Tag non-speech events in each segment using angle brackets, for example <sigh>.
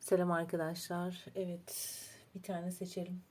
Selam arkadaşlar. Evet, bir tane seçelim.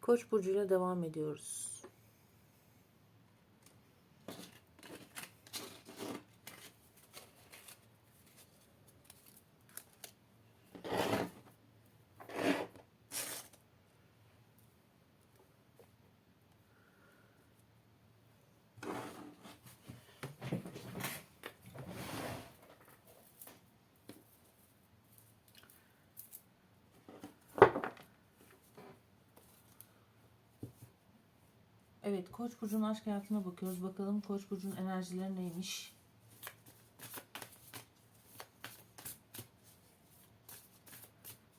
Koç burcuyla devam ediyoruz. Evet, Koç burcunun aşk hayatına bakıyoruz. Bakalım Koç burcunun enerjileri neymiş?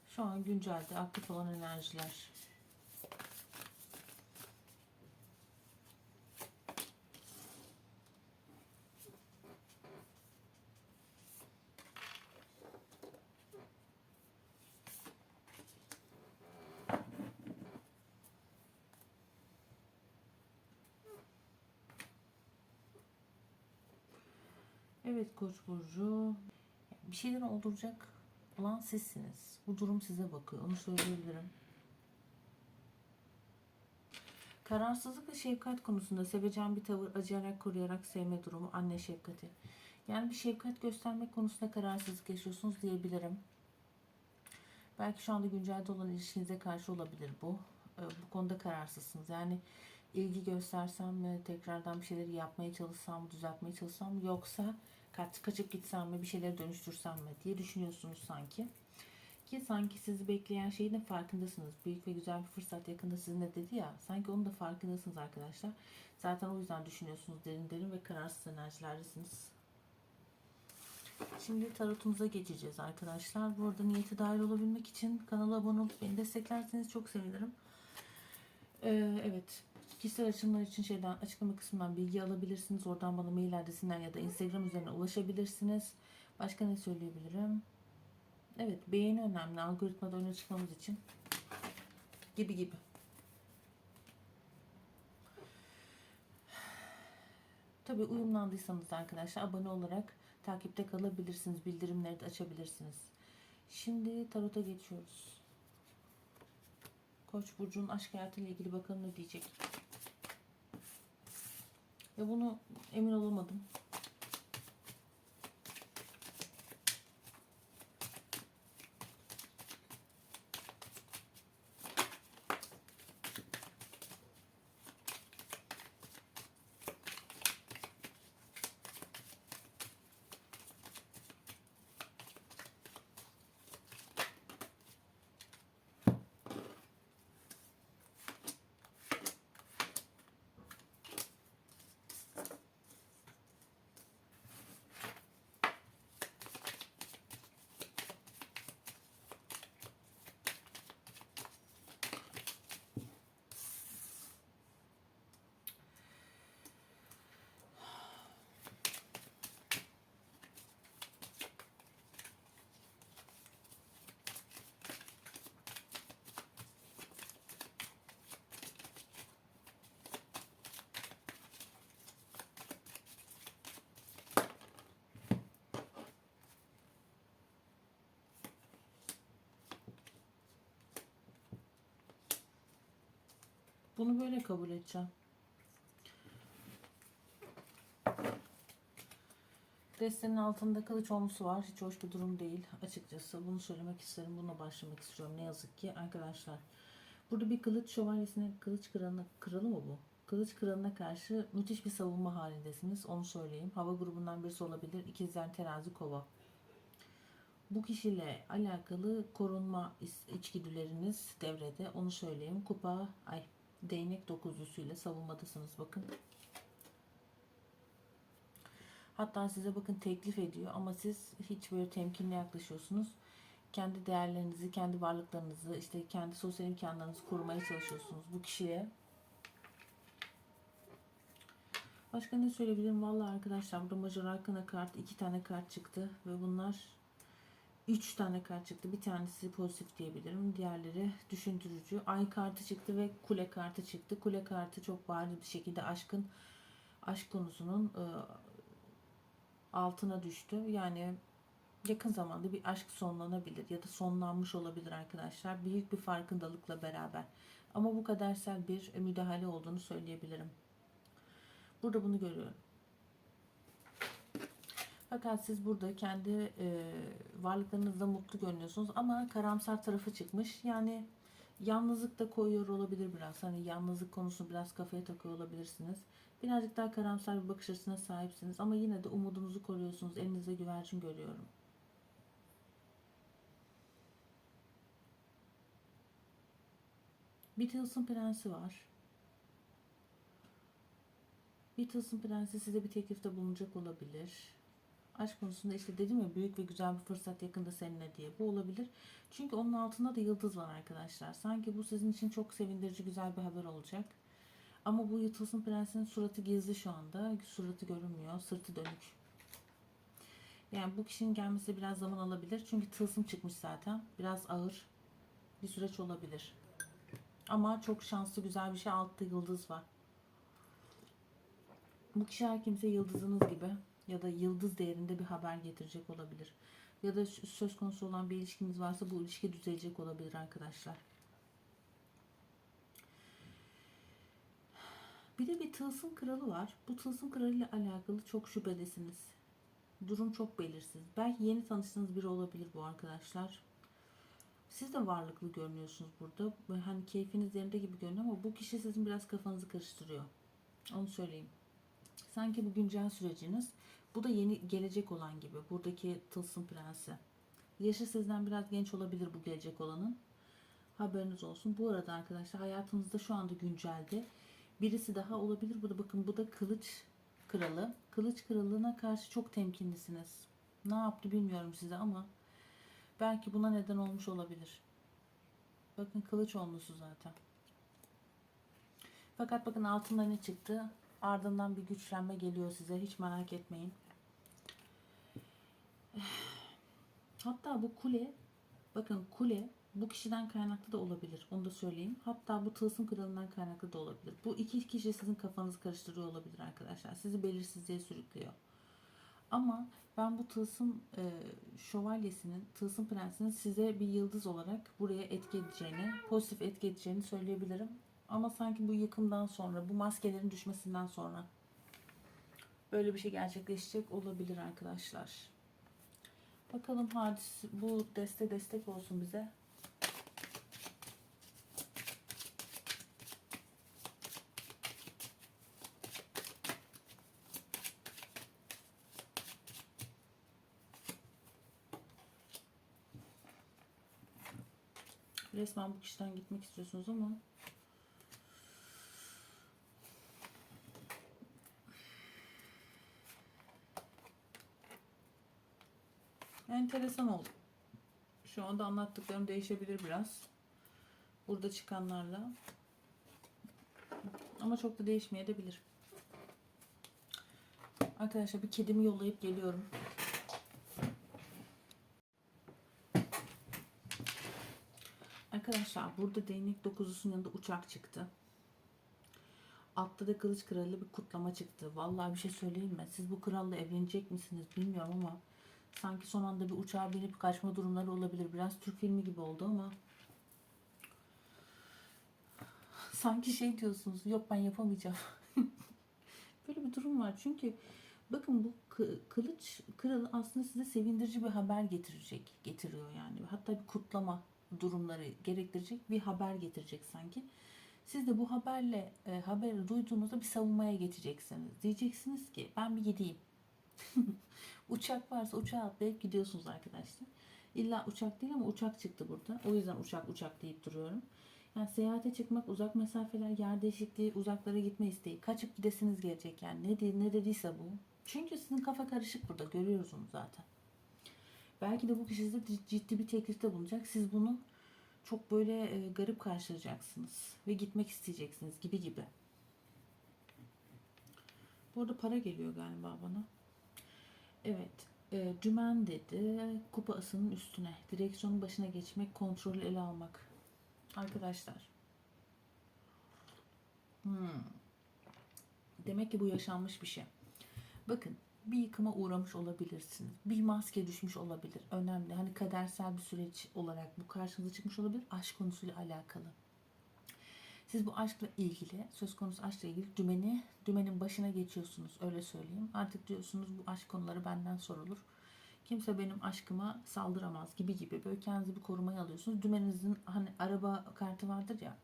Şu an güncelde aktif olan enerjiler. Evet Koç burcu. Bir şeyleri olduracak olan sizsiniz. Bu durum size bakıyor. Onu söyleyebilirim. Kararsızlık ve şefkat konusunda sevecen bir tavır, acıyarak koruyarak sevme durumu, anne şefkati. Yani bir şefkat göstermek konusunda kararsızlık yaşıyorsunuz diyebilirim. Belki şu anda güncelde olan ilişkinize karşı olabilir bu. Ee, Bu konuda kararsızsınız. Yani ilgi göstersem mi, tekrardan bir şeyleri yapmaya çalışsam, düzeltmeye çalışsam yoksa kaç, kaçıp gitsem mi, bir şeyleri dönüştürsem mi diye düşünüyorsunuz sanki. Ki sanki sizi bekleyen şeyin de farkındasınız. Büyük ve güzel bir fırsat yakında sizinle dedi ya. Sanki onun da farkındasınız arkadaşlar. Zaten o yüzden düşünüyorsunuz derin derin ve kararsız enerjilerdesiniz. Şimdi tarotumuza geçeceğiz arkadaşlar. Bu arada niyeti dahil olabilmek için kanala abone olup beni desteklerseniz çok sevinirim. Ee, evet. Kişisel açılımlar için şeyden açıklama kısmından bilgi alabilirsiniz. Oradan bana mail adresinden ya da Instagram üzerinden ulaşabilirsiniz. Başka ne söyleyebilirim? Evet beğeni önemli. Algoritmada öne çıkmamız için. Gibi gibi. Tabii uyumlandıysanız da arkadaşlar abone olarak takipte kalabilirsiniz. Bildirimleri de açabilirsiniz. Şimdi tarota geçiyoruz. Koç burcunun aşk hayatıyla ilgili bakalım ne diyecek. Ya bunu emin olamadım. Bunu böyle kabul edeceğim. Destenin altında kılıç olmusu var. Hiç hoş bir durum değil açıkçası. Bunu söylemek isterim. Bununla başlamak istiyorum. Ne yazık ki arkadaşlar. Burada bir kılıç şövalyesine, kılıç kralına, kralı mı bu? Kılıç kralına karşı müthiş bir savunma halindesiniz. Onu söyleyeyim. Hava grubundan birisi olabilir. İkizler, terazi, kova. Bu kişiyle alakalı korunma içgüdüleriniz devrede. Onu söyleyeyim. Kupa, ay değnek dokuzlusuyla savunmadasınız bakın. Hatta size bakın teklif ediyor ama siz hiç böyle temkinli yaklaşıyorsunuz. Kendi değerlerinizi, kendi varlıklarınızı, işte kendi sosyal imkanlarınızı korumaya çalışıyorsunuz bu kişiye. Başka ne söyleyebilirim? Vallahi arkadaşlar burada Major Arkana kart, iki tane kart çıktı ve bunlar Üç tane kart çıktı. Bir tanesi pozitif diyebilirim. Diğerleri düşündürücü. Ay kartı çıktı ve kule kartı çıktı. Kule kartı çok bariz bir şekilde aşkın aşk konusunun e, altına düştü. Yani yakın zamanda bir aşk sonlanabilir ya da sonlanmış olabilir arkadaşlar. Büyük bir farkındalıkla beraber. Ama bu kadersel bir müdahale olduğunu söyleyebilirim. Burada bunu görüyorum. Fakat siz burada kendi e, varlıklarınızda mutlu görünüyorsunuz ama karamsar tarafı çıkmış. Yani yalnızlık da koyuyor olabilir biraz. Hani yalnızlık konusunu biraz kafaya takıyor olabilirsiniz. Birazcık daha karamsar bir bakış açısına sahipsiniz ama yine de umudunuzu koruyorsunuz. Elinizde güvercin görüyorum. Bir tılsım prensi var. Bir tılsım prensi size bir teklifte bulunacak olabilir. Aşk konusunda işte dedim ya büyük ve güzel bir fırsat yakında seninle diye. Bu olabilir. Çünkü onun altında da yıldız var arkadaşlar. Sanki bu sizin için çok sevindirici güzel bir haber olacak. Ama bu Yıtılsın Prens'in suratı gizli şu anda. Suratı görünmüyor. Sırtı dönük. Yani bu kişinin gelmesi biraz zaman alabilir. Çünkü tılsım çıkmış zaten. Biraz ağır bir süreç olabilir. Ama çok şanslı güzel bir şey. Altta yıldız var. Bu kişi her kimse yıldızınız gibi ya da yıldız değerinde bir haber getirecek olabilir. Ya da söz konusu olan bir ilişkiniz varsa bu ilişki düzelecek olabilir arkadaşlar. Bir de bir tılsım kralı var. Bu tılsım kralı ile alakalı çok şüphedesiniz. Durum çok belirsiz. Belki yeni tanıştığınız biri olabilir bu arkadaşlar. Siz de varlıklı görünüyorsunuz burada. Hani keyfiniz yerinde gibi görünüyor ama bu kişi sizin biraz kafanızı karıştırıyor. Onu söyleyeyim. Sanki bu güncel süreciniz. Bu da yeni gelecek olan gibi. Buradaki tılsım prensi. Yaşı sizden biraz genç olabilir bu gelecek olanın. Haberiniz olsun. Bu arada arkadaşlar hayatınızda şu anda güncelde birisi daha olabilir. Burada bakın bu da kılıç kralı. Kılıç kralına karşı çok temkinlisiniz. Ne yaptı bilmiyorum size ama belki buna neden olmuş olabilir. Bakın kılıç olmuşu zaten. Fakat bakın altında ne çıktı? Ardından bir güçlenme geliyor size. Hiç merak etmeyin. Hatta bu kule bakın kule bu kişiden kaynaklı da olabilir. Onu da söyleyeyim. Hatta bu tılsım kralından kaynaklı da olabilir. Bu iki kişi sizin kafanızı karıştırıyor olabilir arkadaşlar. Sizi belirsizliğe sürüklüyor. Ama ben bu tılsım e, şövalyesinin, tılsım prensinin size bir yıldız olarak buraya etki edeceğini, pozitif etki edeceğini söyleyebilirim. Ama sanki bu yıkımdan sonra, bu maskelerin düşmesinden sonra böyle bir şey gerçekleşecek olabilir arkadaşlar. Bakalım hadis bu deste destek olsun bize. Resmen bu kişiden gitmek istiyorsunuz ama enteresan oldu. Şu anda anlattıklarım değişebilir biraz. Burada çıkanlarla. Ama çok da değişmeyebilir. Arkadaşlar bir kedimi yollayıp geliyorum. Arkadaşlar burada değnek dokuzusunun yanında uçak çıktı. Altta da kılıç kralı bir kutlama çıktı. Vallahi bir şey söyleyeyim mi? Siz bu kralla evlenecek misiniz bilmiyorum ama sanki son anda bir uçağa binip kaçma durumları olabilir. Biraz Türk filmi gibi oldu ama sanki şey diyorsunuz yok ben yapamayacağım. <laughs> Böyle bir durum var. Çünkü bakın bu kı- kılıç kralı aslında size sevindirici bir haber getirecek. Getiriyor yani. Hatta bir kutlama durumları gerektirecek bir haber getirecek sanki. Siz de bu haberle e, haberi duyduğunuzda bir savunmaya geçeceksiniz. Diyeceksiniz ki ben bir gideyim. <laughs> uçak varsa uçağa atlayıp gidiyorsunuz arkadaşlar. İlla uçak değil ama uçak çıktı burada. O yüzden uçak uçak deyip duruyorum. Yani seyahate çıkmak, uzak mesafeler, yer değişikliği, uzaklara gitme isteği. Kaçıp gidesiniz gelecek yani. Ne, de- ne dediyse bu. Çünkü sizin kafa karışık burada. Görüyoruz onu zaten. Belki de bu kişi size cid- ciddi bir teklifte bulunacak. Siz bunu çok böyle e, garip karşılayacaksınız. Ve gitmek isteyeceksiniz gibi gibi. Bu arada para geliyor galiba bana. Evet. E, dümen dedi. Kupa asının üstüne. Direksiyonun başına geçmek, kontrolü ele almak. Arkadaşlar. Hmm. Demek ki bu yaşanmış bir şey. Bakın bir yıkıma uğramış olabilirsiniz. Bir maske düşmüş olabilir. Önemli. Hani kadersel bir süreç olarak bu karşınıza çıkmış olabilir. Aşk konusuyla alakalı. Siz bu aşkla ilgili, söz konusu aşkla ilgili dümeni, dümenin başına geçiyorsunuz. Öyle söyleyeyim. Artık diyorsunuz bu aşk konuları benden sorulur. Kimse benim aşkıma saldıramaz gibi gibi. Böyle kendinizi bir korumaya alıyorsunuz. Dümeninizin hani araba kartı vardır ya.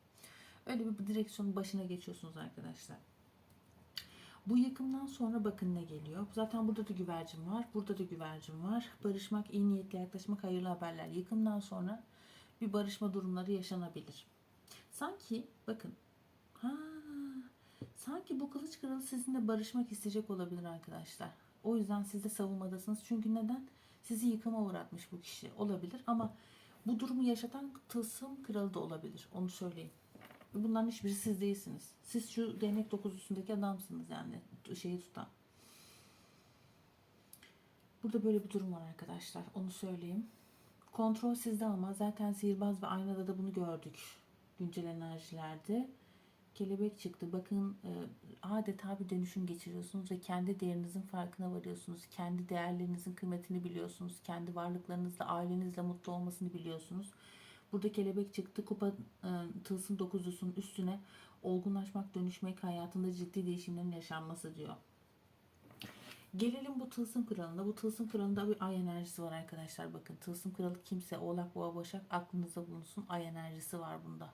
Öyle bir direksiyonun başına geçiyorsunuz arkadaşlar. Bu yıkımdan sonra bakın ne geliyor. Zaten burada da güvercin var. Burada da güvercin var. Barışmak, iyi niyetle yaklaşmak, hayırlı haberler. Yıkımdan sonra bir barışma durumları yaşanabilir. Sanki bakın. Ha, sanki bu kılıç kralı sizinle barışmak isteyecek olabilir arkadaşlar. O yüzden siz de savunmadasınız. Çünkü neden? Sizi yıkıma uğratmış bu kişi olabilir ama bu durumu yaşatan tılsım kralı da olabilir. Onu söyleyeyim. Bunların hiçbiri siz değilsiniz. Siz şu değnek dokuzlusundaki adamsınız yani şeyi tutan. Burada böyle bir durum var arkadaşlar. Onu söyleyeyim. Kontrol sizde ama zaten sihirbaz ve aynada da bunu gördük. Güncel enerjilerde. Kelebek çıktı. Bakın e, adeta bir dönüşüm geçiriyorsunuz ve kendi değerinizin farkına varıyorsunuz. Kendi değerlerinizin kıymetini biliyorsunuz. Kendi varlıklarınızla, ailenizle mutlu olmasını biliyorsunuz. Burada kelebek çıktı. Kupa e, tılsım dokuzlusunun üstüne olgunlaşmak, dönüşmek, hayatında ciddi değişimlerin yaşanması diyor. Gelelim bu tılsım kralına. Bu tılsım kralında bir ay enerjisi var arkadaşlar. Bakın tılsım kralı kimse oğlak boğa başak aklınızda bulunsun. Ay enerjisi var bunda.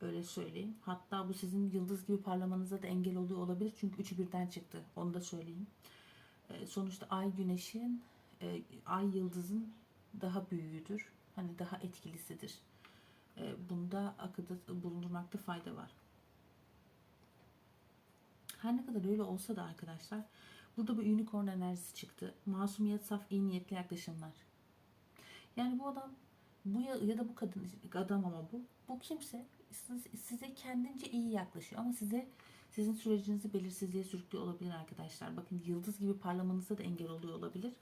Öyle söyleyeyim. Hatta bu sizin yıldız gibi parlamanıza da engel oluyor olabilir. Çünkü üçü birden çıktı. Onu da söyleyeyim. E, sonuçta ay güneşin, e, ay yıldızın daha büyüğüdür. Hani daha etkilisidir. E, bunda akılda bulundurmakta fayda var. Her ne kadar öyle olsa da arkadaşlar burada bir unicorn enerjisi çıktı. Masumiyet, saf, iyi niyetli yaklaşımlar. Yani bu adam bu ya, ya da bu kadın adam ama bu bu kimse size kendince iyi yaklaşıyor ama size sizin sürecinizi belirsizliğe sürüklüyor olabilir arkadaşlar. Bakın yıldız gibi parlamanıza da engel oluyor olabilir.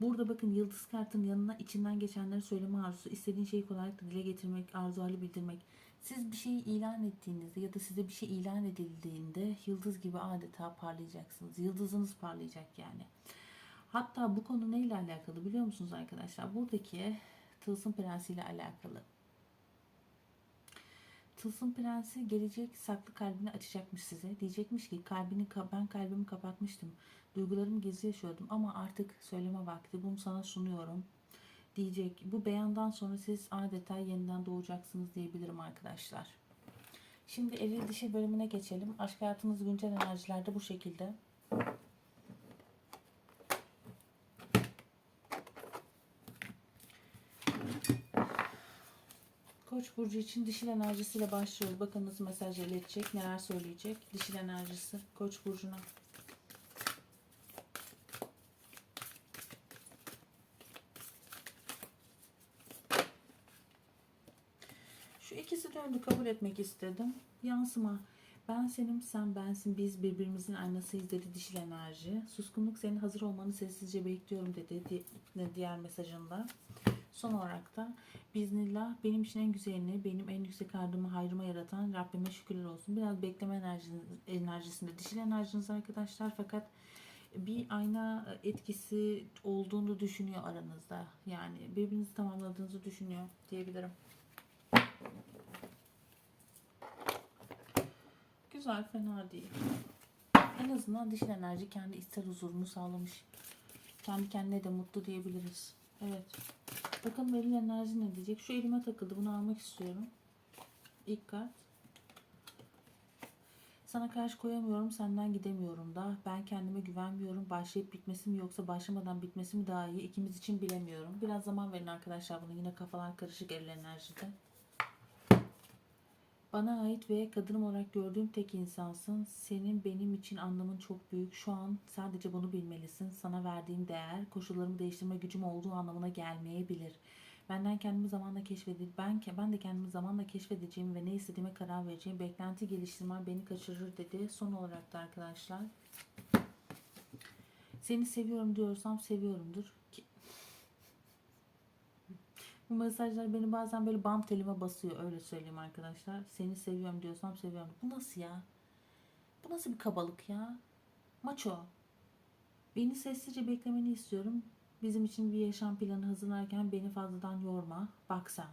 Burada bakın yıldız kartının yanına içinden geçenleri söyleme arzusu, istediğin şeyi kolaylıkla dile getirmek, arzu hali bildirmek. Siz bir şeyi ilan ettiğinizde ya da size bir şey ilan edildiğinde yıldız gibi adeta parlayacaksınız. Yıldızınız parlayacak yani. Hatta bu konu neyle alakalı biliyor musunuz arkadaşlar? Buradaki Tılsım Prensi ile alakalı. Tılsım Prensi gelecek saklı kalbini açacakmış size. Diyecekmiş ki kalbini ben kalbimi kapatmıştım. Duygularımı gizli yaşıyordum ama artık söyleme vakti. Bunu sana sunuyorum. Diyecek. Bu beyandan sonra siz adeta yeniden doğacaksınız diyebilirim arkadaşlar. Şimdi eril dişi bölümüne geçelim. Aşk hayatınız güncel enerjilerde bu şekilde. Koç burcu için dişil enerjisiyle başlıyoruz. Bakın nasıl mesaj iletecek, neler söyleyecek. Dişil enerjisi Koç burcuna. Şu ikisi döndü kabul etmek istedim. Yansıma. Ben senim, sen bensin, biz birbirimizin aynasıyız dedi dişil enerji. Suskunluk senin hazır olmanı sessizce bekliyorum dedi di- diğer mesajında. Son olarak da Biznillah benim için en güzelini, benim en yüksek ardımı hayrıma yaratan Rabbime şükürler olsun. Biraz bekleme enerjiniz, enerjisinde dişil enerjiniz arkadaşlar fakat bir ayna etkisi olduğunu düşünüyor aranızda. Yani birbirinizi tamamladığınızı düşünüyor diyebilirim. Güzel, fena değil. En azından dişil enerji kendi içsel huzurunu sağlamış. Kendi kendine de mutlu diyebiliriz. Evet. Bakalım eril enerji ne diyecek? Şu elime takıldı. Bunu almak istiyorum. İlk kart. Sana karşı koyamıyorum, senden gidemiyorum da. Ben kendime güvenmiyorum. Başlayıp bitmesi mi yoksa başlamadan bitmesi mi daha iyi? İkimiz için bilemiyorum. Biraz zaman verin arkadaşlar bunu. Yine kafalar karışık eril enerjide. Bana ait ve kadınım olarak gördüğüm tek insansın. Senin benim için anlamın çok büyük. Şu an sadece bunu bilmelisin. Sana verdiğim değer koşullarımı değiştirme gücüm olduğu anlamına gelmeyebilir. Benden kendimi zamanla keşfedip ben ben de kendimi zamanla keşfedeceğim ve ne istediğime karar vereceğim. Beklenti geliştirmem beni kaçırır dedi. Son olarak da arkadaşlar Seni seviyorum diyorsam seviyorumdur. Bu mesajlar beni bazen böyle bam telime basıyor öyle söyleyeyim arkadaşlar. Seni seviyorum diyorsam seviyorum. Bu nasıl ya? Bu nasıl bir kabalık ya? Maço. Beni sessizce beklemeni istiyorum. Bizim için bir yaşam planı hazırlarken beni fazladan yorma. Bak sen.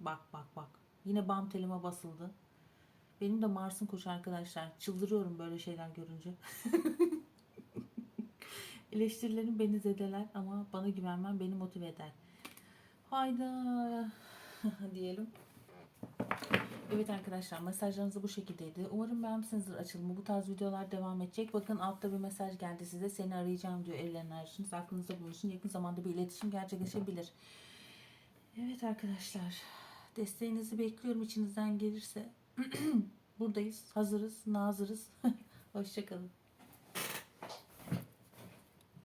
Bak bak bak. Yine bam telime basıldı. Benim de Mars'ın koçu arkadaşlar. Çıldırıyorum böyle şeyler görünce. <laughs> Eleştirilerin beni zedeler ama bana güvenmen beni motive eder. Hayda <laughs> diyelim. Evet arkadaşlar mesajlarınız bu şekildeydi. Umarım beğenmişsinizdir açılımı. Bu tarz videolar devam edecek. Bakın altta bir mesaj geldi size. Seni arayacağım diyor ellerini arayışınız. Aklınızda bulunsun. Yakın zamanda bir iletişim gerçekleşebilir. Evet arkadaşlar. Desteğinizi bekliyorum içinizden gelirse. <clears throat> Buradayız. Hazırız. Nazırız. <laughs> Hoşçakalın.